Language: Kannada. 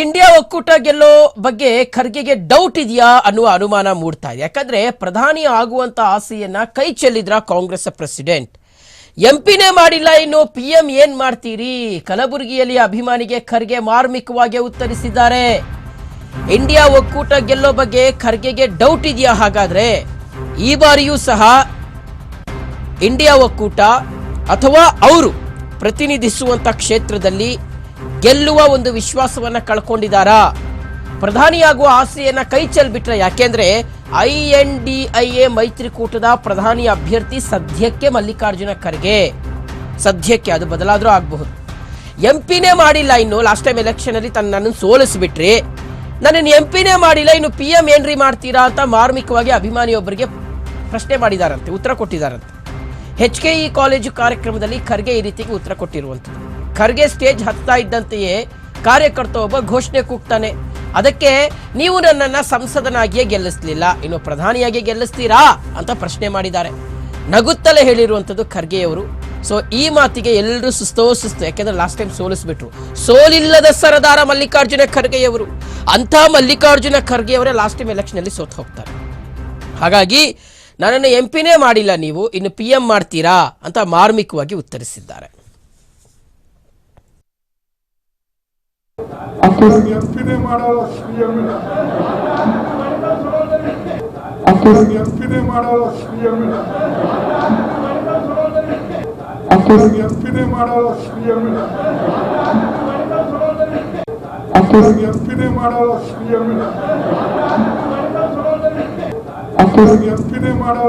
ಇಂಡಿಯಾ ಒಕ್ಕೂಟ ಗೆಲ್ಲೋ ಬಗ್ಗೆ ಖರ್ಗೆಗೆ ಡೌಟ್ ಇದೆಯಾ ಅನ್ನುವ ಅನುಮಾನ ಮೂಡ್ತಾ ಇದೆ. ಯಾಕಂದ್ರೆ ಪ್ರಧಾನಿ ಆಗುವಂತ ಆಸೆಯನ್ನ ಕೈ ಚೆಲ್ಲಿದ್ರ ಕಾಂಗ್ರೆಸ್ ಪ್ರೆಸಿಡೆಂಟ್. ಎಂಪಿನೇ ಮಾಡಿಲ್ಲ ಇನ್ನು ಪಿ ಎಂ ಏನ್ ಮಾಡ್ತೀರಿ? ಕಲಬುರಗಿಯಲ್ಲಿ ಅಭಿಮಾನಿಗೆ ಖರ್ಗೆ ಮಾರ್ಮಿಕವಾಗಿ ಉತ್ತರಿಸಿದ್ದಾರೆ. ಇಂಡಿಯಾ ಒಕ್ಕೂಟ ಗೆಲ್ಲೋ ಬಗ್ಗೆ ಖರ್ಗೆಗೆ ಡೌಟ್ ಇದೆಯಾ ಹಾಗಾದ್ರೆ? ಈ ಬಾರಿಯೂ ಸಹ ಇಂಡಿಯಾ ಒಕ್ಕೂಟ ಅಥವಾ ಅವರು ಪ್ರತಿನಿಧಿಸುವಂತ ಕ್ಷೇತ್ರದಲ್ಲಿ ಗೆಲ್ಲುವ ಒಂದು ವಿಶ್ವಾಸವನ್ನ ಕಳ್ಕೊಂಡಿದ್ದಾರಾ? ಪ್ರಧಾನಿಯಾಗುವ ಆಸೆಯನ್ನ ಕೈ ಚೆಲ್ಬಿಟ್ರೆ ಯಾಕೆಂದ್ರೆ I N D I A ಮೈತ್ರಿಕೂಟದ ಪ್ರಧಾನಿ ಅಭ್ಯರ್ಥಿ ಸದ್ಯಕ್ಕೆ ಮಲ್ಲಿಕಾರ್ಜುನ ಖರ್ಗೆ. ಸದ್ಯಕ್ಕೆ ಅದು ಬದಲಾದರೂ ಆಗಬಹುದು. ಎಂ ಪಿನೇ ಮಾಡಿಲ್ಲ ಇನ್ನು. ಲಾಸ್ಟ್ ಟೈಮ್ ಎಲೆಕ್ಷನ್ ಅಲ್ಲಿ ತನ್ನ ನನ್ನನ್ನು ಸೋಲಿಸ್ಬಿಟ್ರಿ. ನನ್ನನ್ನು ಎಂ ಪಿನೇ ಮಾಡಿಲ್ಲ. ಇನ್ನು ಪಿ ಎಂ ಏನ್ರಿ ಮಾಡ್ತೀರಾ ಅಂತ ಮಾರ್ಮಿಕವಾಗಿ ಅಭಿಮಾನಿಯೊಬ್ಬರಿಗೆ ಪ್ರಶ್ನೆ ಮಾಡಿದಾರಂತೆ, ಉತ್ತರ ಕೊಟ್ಟಿದ್ದಾರಂತೆ ಎಚ್ ಕೆ ಇ ಕಾಲೇಜು ಕಾರ್ಯಕ್ರಮದಲ್ಲಿ ಖರ್ಗೆ ಈ ರೀತಿಗೆ ಉತ್ತರ ಕೊಟ್ಟಿರುವಂಥದ್ದು. ಖರ್ಗೆ ಸ್ಟೇಜ್ ಹತ್ತಾ ಇದ್ದಂತೆಯೇ ಕಾರ್ಯಕರ್ತ ಒಬ್ಬ ಘೋಷಣೆ ಕೂಗ್ತಾನೆ. ಅದಕ್ಕೆ ನೀವು ನನ್ನನ್ನ ಸಂಸದನಾಗಿಯೇ ಗೆಲ್ಲಿಸ್ಲಿಲ್ಲ, ಇನ್ನು ಪ್ರಧಾನಿಯಾಗಿ ಗೆಲ್ಲಿಸ್ತೀರಾ ಅಂತ ಪ್ರಶ್ನೆ ಮಾಡಿದ್ದಾರೆ. ನಗುತ್ತಲೇ ಹೇಳಿರುವಂಥದ್ದು ಖರ್ಗೆಯವರು. ಸೊ ಈ ಮಾತಿಗೆ ಎಲ್ಲರೂ ಸುಸ್ತೋ ಸುಸ್ತು, ಯಾಕೆಂದ್ರೆ ಲಾಸ್ಟ್ ಟೈಮ್ ಸೋಲಿಸ್ಬಿಟ್ರು. ಸೋಲಿಲ್ಲದ ಸರದಾರ ಮಲ್ಲಿಕಾರ್ಜುನ ಖರ್ಗೆಯವರು. ಅಂಥ ಮಲ್ಲಿಕಾರ್ಜುನ ಖರ್ಗೆಯವರೇ ಲಾಸ್ಟ್ ಟೈಮ್ ಎಲೆಕ್ಷನ್ ಅಲ್ಲಿ ಸೋತ್ ಹೋಗ್ತಾರೆ. ಹಾಗಾಗಿ ನನ್ನನ್ನು ಎಂ ಪಿನೇ ಮಾಡಿಲ್ಲ ನೀವು ಇನ್ನು ಪಿ ಎಂ ಮಾಡ್ತೀರಾ ಅಂತ ಮಾರ್ಮಿಕವಾಗಿ ಉತ್ತರಿಸಿದ್ದಾರೆ. ಮಾಡೋ ಎಂಪಿನೇ ಮಾಡೋ ಸಿಎಂ ಆಫೀಸ್ ಮಾಡೋ